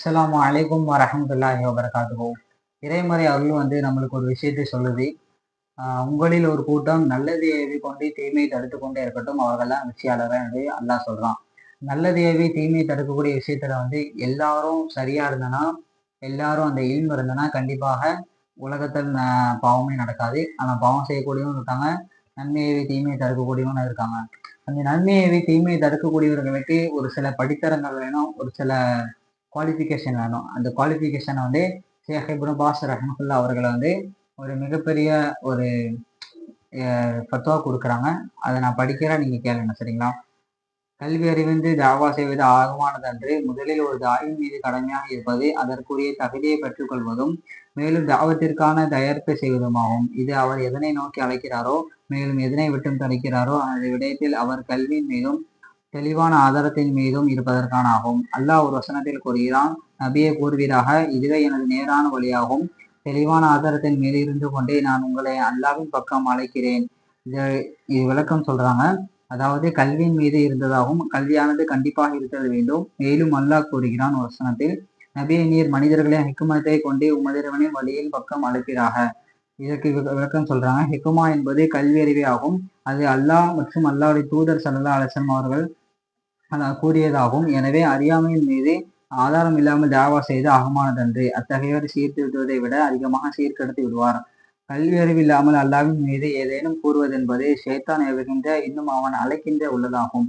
அஸ்லாம் அலைக்கும் வரஹமத்துல்லாஹி வபரகாத்துஹு. இறைமறை அருள் வந்து நம்மளுக்கு ஒரு விஷயத்தை சொல்லுது. உங்களில் ஒரு கூட்டம் நல்லது ஏவி கொண்டு தீமையை தடுத்து கொண்டே இருக்கட்டும் அவர்கள்லாம் வெற்றியாளர் என்று அல்லாஹ் சொல்கிறான் நல்லது ஏவி தீமையை தடுக்கக்கூடிய விஷயத்துல வந்து எல்லாரும் சரியா இருந்தனா எல்லாரும் அந்த இல்மு இருந்தனா கண்டிப்பாக உலகத்தில் பாவமே நடக்காது. ஆனால் பாவம் செய்யக்கூடியவங்க இருக்காங்க நன்மை தீமையை தடுக்கக்கூடியவங்க இருக்காங்க. அந்த நன்மை தீமையை தடுக்கக்கூடியவர்களுக்கு ஒரு சில படித்தரங்கள் வேணும் ஒரு சில குவாலிஃபிகேஷன் வேணும். அந்த குவாலிஃபிகேஷனை வந்து ஷேக் இப்னு பாஸ் ரஹ்மத்துல்லா அவர்களை வந்து ஒரு மிகப்பெரிய ஒரு ஃபத்வா கொடுக்குறாங்க. அதை நான் படிக்கிறேன் நீங்கள் கேளுங்க சரிங்களா? கல்வி அறிவிந்து தாவா செய்வது ஆகமானதன்று முதலில் ஒரு தாயின் மீது கடமையாக இருப்பது அதற்குரிய தகுதியை பெற்றுக்கொள்வதும் மேலும் தாவத்திற்கான தயாரிப்பு செய்வதுமாகும். இது அவர் எதனை நோக்கி அழைக்கிறாரோ மேலும் எதனை விட்டும் தடுக்கிறாரோ அந்த விடயத்தில் அவர் கல்வியின் மீதும் தெளிவான ஆதாரத்தின் மீதும் இருப்பதற்கான ஆகும் அல்லாஹ் ஒரு வசனத்தில் கூறுகிறான் நபியை கூறுவீராக இதுவே எனது நேரான வழியாகும். தெளிவான ஆதாரத்தின் மீது இருந்து கொண்டே நான் உங்களை அல்லாவின் பக்கம் அழைக்கிறேன். இது இது விளக்கம் சொல்றாங்க. அதாவது கல்வியின் மீது இருந்ததாகவும் கல்வியானது கண்டிப்பாக இருத்தல் வேண்டும். மேலும் அல்லாஹ் கூறுகிறான் ஒரு வசனத்தில் நபியை நீர் மனிதர்களை ஹிக்குமத்தை கொண்டே உமதிரவனின் வழியின் பக்கம் அழைப்பீராக. இதற்கு வி- விளக்கம் சொல்றாங்க ஹிக்குமா என்பது கல்வி அறிவே ஆகும். அது அல்லாஹ் மற்றும் அல்லாவுடைய தூதர் சல்லா அலிஸ்லாம் அவர்கள் கூறியதாகும். எனவே அறியாமையின் மீது ஆதாரம் இல்லாமல் தாவா செய்து அகமானதன்று அத்தகையவர் சீர்திருத்துவதை விட அதிகமாக சீர்கெடுத்து விடுவார். கல்வி அறிவு இல்லாமல் அல்லாவின் மீது ஏதேனும் கூறுவதென்பது ஷேத்தான் எழுகின்ற இன்னும் அவன் அழைக்கின்ற உள்ளதாகும்.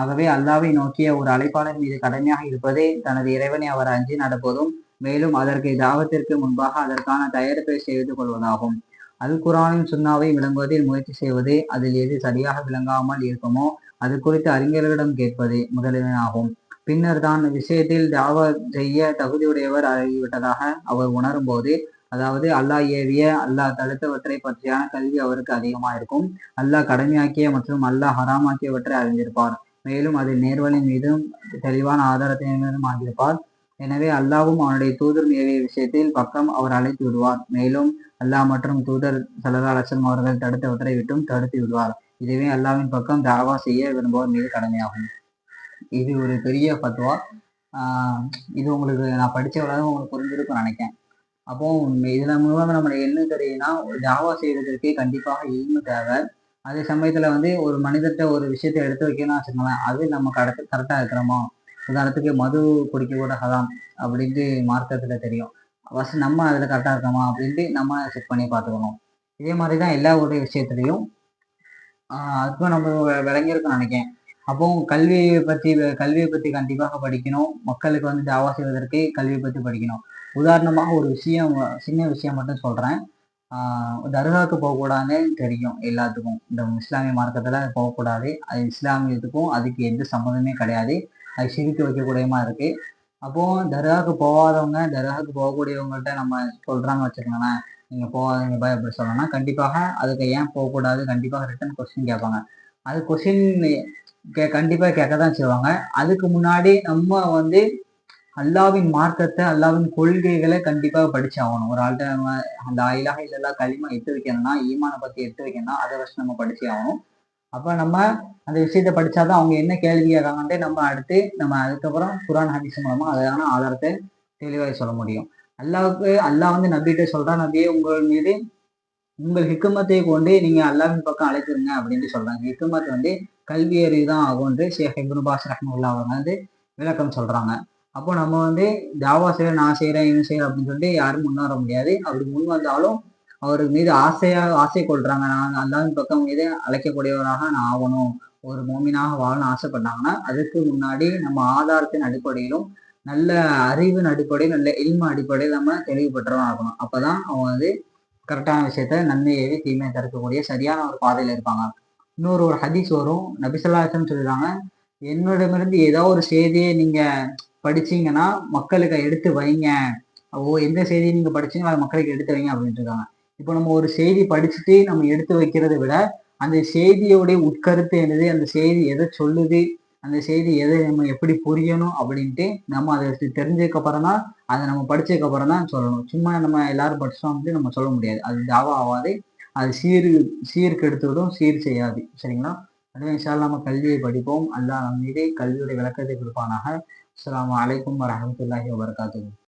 ஆகவே அல்லாவை நோக்கிய ஒரு அழைப்பாளர் மீது கடமையாக இருப்பதே தனது இறைவனை அவர் அஞ்சி நடப்பதும் மேலும் அதற்கு தாவத்திற்கு முன்பாக அதற்கான தயாரிப்பை செய்து கொள்வதாகும். அல் குரானின் சுண்ணாவை விளங்குவதில் முயற்சி செய்வது அதில் எது சரியாக விளங்காமல் இருக்குமோ அது குறித்து அறிஞர்களிடம் கேட்பது முதலியனாகும் பின்னர் தான் விஷயத்தில் தாவா செய்ய தகுதியுடையவர் ஆகிவிட்டதாக அவர் உணரும் போது அதாவது அல்லாஹ் ஏவிய அல்லாஹ் தடுத்தவற்றை பற்றியான கல்வி அவருக்கு அதிகமாக இருக்கும் அல்லாஹ் கடமையாக்கிய மற்றும் அல்லாஹ் ஹராமாக்கியவற்றை அறிந்திருப்பார். மேலும் அது நேர்வழி மீதும் தெளிவான ஆதாரத்தின் மீதும் ஆகியிருப்பார். எனவே அல்லாவும் அவனுடைய தூதர் ஏவிய விஷயத்தில் பக்கம் அவர் அழைத்து விடுவார். மேலும் அல்லாஹ் மற்றும் தூதர் சல்லா அலசம் அவர்கள் தடுத்தவற்றை விட்டும் தடுத்து விடுவார். இதுவே அல்லாவின் பக்கம் தாவா செய்ய விரும்புவோர் மீது கடமையாகும். இது ஒரு பெரிய பத்துவா. இது உங்களுக்கு நான் படித்தவளாக உங்களுக்கு புரிஞ்சிருக்கும்னு நினைக்கிறேன். அப்போ இதன் மூலமாக நம்ம என்ன தெரியும்னா தாவா செய்வதற்கு கண்டிப்பாக இல்மு தேவை. அதே சமயத்தில் வந்து ஒரு மனிதர்கிட்ட ஒரு விஷயத்தை எடுத்து வைக்கணும்னு வச்சுக்கோங்களேன் அது நம்ம கடத்த கரெக்டாக இருக்கிறோமோ? உதாரணத்துக்கு மது குடிக்க கூட ஹலாம் அப்படின்ட்டு மார்க்கத்தில் தெரியும். ஃபஸ்ட் நம்ம அதில் கரெக்டாக இருக்கோமா அப்படின்ட்டு நம்ம செக் பண்ணி பார்த்துக்கணும். இதே மாதிரி தான் எல்லா ஒரு விஷயத்துலையும் அதுக்கும் நம்ம வி- நினைக்கேன் அப்போ கல்வியை பற்றி கல்வியை பற்றி கண்டிப்பாக படிக்கணும். மக்களுக்கு வந்து தாவா செய்வதற்கு கல்வியை பற்றி படிக்கணும். உதாரணமாக ஒரு விஷயம் சின்ன விஷயம் மட்டும் சொல்கிறேன் தர்காவுக்கு போகக்கூடாதுன்னு தெரியும் எல்லாத்துக்கும். இந்த இஸ்லாமிய மார்க்கத்தில் போகக்கூடாது. அது இஸ்லாமியத்துக்கும் அதுக்கு எந்த சம்மந்தமே கிடையாது. அது சிரித்து வைக்கக்கூடியமா இருக்குது அப்போது தர்காவுக்கு போகாதவங்க தர்காவுக்கு போகக்கூடியவங்கள்ட்ட நம்ம சொல்கிறாங்க வச்சுக்கோங்களேன். நீங்க போகாதீங்க பா எப்படி சொல்லணும்னா கண்டிப்பாக அதுக்கு ஏன் போகக்கூடாது? கண்டிப்பாக ரிட்டன் கொஸ்டின் கேட்பாங்க. அது கொஸ்டின் கே கண்டிப்பாக கேட்க தான் செய்வாங்க. அதுக்கு முன்னாடி நம்ம வந்து அல்லாவின் மார்க்கத்தை அல்லாவின் கொள்கைகளை கண்டிப்பாக படிச்சாகணும். ஒரு ஆள்கிட்ட நம்ம அந்த ஆயிலாக இல்லல்லா களிமா எடுத்து வைக்கணும்னா ஈமானை பற்றி எடுத்து வைக்கணும்னா அதை வச்சு நம்ம படிச்சே ஆகணும். அப்போ நம்ம அந்த விஷயத்தை படித்தாதான் அவங்க என்ன கேள்வி கேட்காங்கன்ட்டு நம்ம அடுத்து நம்ம அதுக்கப்புறம் குரான் ஹதீஸ் மூலமாக அதற்கான ஆதாரத்தை தெளிவாக சொல்ல முடியும். அல்லாவுக்கு அல்லாஹ் வந்து நபிகிட்ட சொல்றான் நபியே உங்கள் மீது உங்கள் ஹிக்குமத்தை கொண்டு நீங்க அல்லாவின் பக்கம் அழைத்துருங்க அப்படின்ட்டு சொல்றாங்க. ஹிக்குமத் வந்து கல்வி அறிவு தான் ஆகும்ன்று ஷேக் இப்னு பாஸ் ரஹ்முல்லா அவங்க வந்து விளக்கம் சொல்றாங்க. அப்போ நம்ம வந்து தாவா செய்யற நான் செய்யறேன் இவன் செய்யறேன் அப்படின்னு சொல்லிட்டு யாரும் முன் வர முடியாது. அப்படி முன் வந்தாலும் அவருக்கு மீது ஆசையா ஆசை கொள்றாங்க. நான் அல்லாவின் பக்கம் மீது அழைக்கக்கூடியவராக நான் ஆகணும். ஒரு மோமினாக வாழணும் ஆசைப்பட்டாங்கன்னா அதுக்கு முன்னாடி நம்ம ஆதாரத்தின் அடிப்படையிலும் நல்ல அறிவின் அடிப்படையில் நல்ல இல்ம அடிப்படையில் நம்ம தெளிவுபெற்றவன் ஆகணும் அப்பதான் அவங்க வந்து கரெக்டான விஷயத்த நன்மையவே தீமையை தடுக்கக்கூடிய சரியான ஒரு பாதையில் இருப்பாங்க. இன்னொரு ஒரு ஹதீஸ் வரும். நபிசல்லாசன் சொல்றாங்க என்னிடமிருந்து ஏதோ ஒரு செய்தியை நீங்கள் படிச்சீங்கன்னா மக்களுக்கு எடுத்து வைங்க. ஓ எந்த செய்தியை நீங்கள் படிச்சீங்களோ அதை மக்களுக்கு எடுத்து வைங்க அப்படின்ட்டு இருக்காங்க இப்போ நம்ம ஒரு செய்தி படிச்சுட்டு நம்ம எடுத்து வைக்கிறதை விட அந்த செய்தியோடைய உட்கருத்து என்னது அந்த செய்தி எதை சொல்லுது அந்த செய்தி எதை நம்ம எப்படி புரியணும் அப்படின்ட்டு நம்ம அதை தெரிஞ்சதுக்கு அப்புறம் தான் அதை நம்ம படிச்சதுக்கு அப்புறம் தான் சொல்லணும். சும்மா நம்ம எல்லாரும் படிச்சோம் வந்து நம்ம சொல்ல முடியாது. அது தாவா ஆகாது அது சீர் சீர்கெடுத்துவதும் சீர் செய்யாது. சரிங்களா? அதுவே இன்ஷா நம்ம கல்வியை படிப்போம். அல்லாஹ் நம் மீது கல்வியுடைய விளக்கத்தை கொடுப்பானாக. அஸ்லாம் வலைக்கம் வரமத்துல்லாஹி வபர்காத்து